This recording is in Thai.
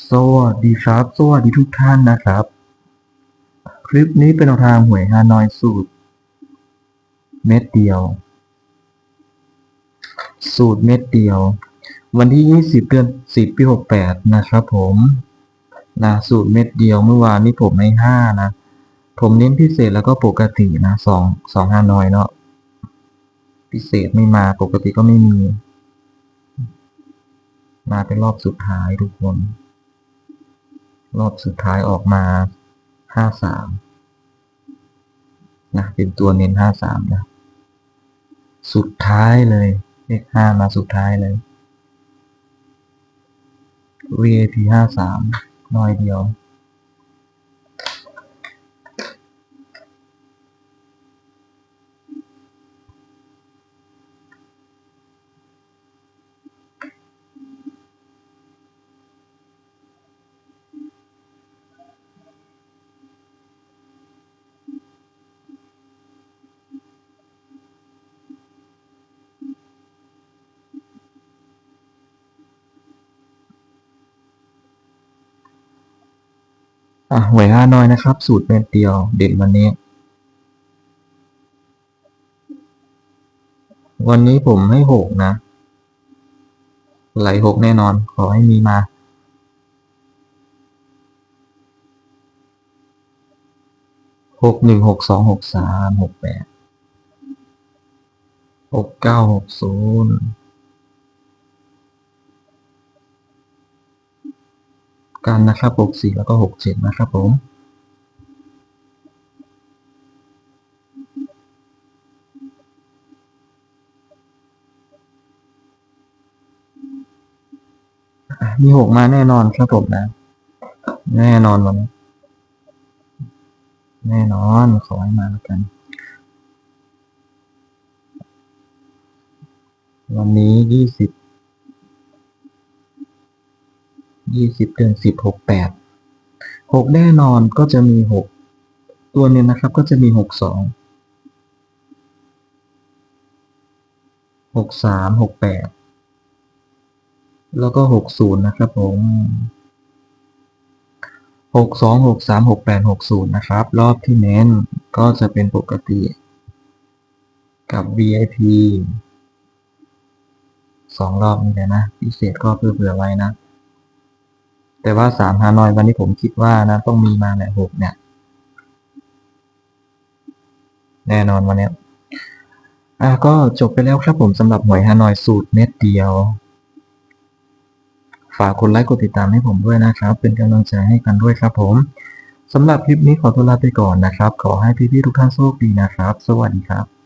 สวัสดีครับ สวัสดีทุกท่านนะครับ คลิปนี้เป็นแนวทางหวยฮานอยสูตร เม็ดเดียว สูตรเม็ดเดียว วันที่ 20 เดือน 10 ปี 68 นะครับผมนะสูตรเม็ดเดียวเมื่อวานนี้ผมให้ 5 นะ ผมเน้นพิเศษแล้วก็ปกตินะสองสองฮานอยเนาะพิเศษไม่มาปกติก็ไม่มี มาเป็นรอบสุดท้ายทุกคน รอบสุดท้ายออกมาห้าสามนะเป็นตัวเน้นห้าสามนะ สุดท้ายเลย เลขห้ามาสุดท้ายเลย VAT ห้าสามน้อยเดียว อะหวยห้าน้อยนะครับ สูตรเม็ดเดียว เด่นวันนี้ วันนี้ผมให้หกนะ ไหลหกแน่นอน ขอให้มีมาหกหนึ่งหกสองหกสามหกแปดหกเก้าหกศูนย์ กันนะครับหกสี่แล้วก็หกเจ็ดนะครับผมมีหกมาแน่นอนครับผมนะ แน่นอนวันนี้แน่นอนขอให้มาแล้วกัน วันนี้ยี่สิบ ยี่สิบเดือนสิบหกแปดหกแน่นอนก็จะมีหกตัวเนี้นะครับก็จะมีหกสองหกสามหกแปดแล้วก็หกศูนย์นะครับผมหกสองหกสามหกแปดหกศูนย์นะครับ รอบที่เน้นก็จะเป็นปกติ กับ VIP สองรอบนี้เลยนะ พิเศษก็เพื่อเผื่อไว้นะ แต่ว่าสามฮานอยวันนี้ผมคิดว่านะ ต้องมีมาแหละหกเนี่ย แน่นอนวันนี้อะก็จบไปแล้วครับผมสำหรับหวยฮานอยสูตรเม็ดเดียว ฝากกดไลค์กดติดตามให้ผมด้วยนะครับ เป็นกำลังใจให้กันด้วยครับผมสำหรับคลิปนี้ขอตัวลาไปก่อนนะครับ ขอให้พี่ๆทุกท่านโชคดีนะครับ สวัสดีครับ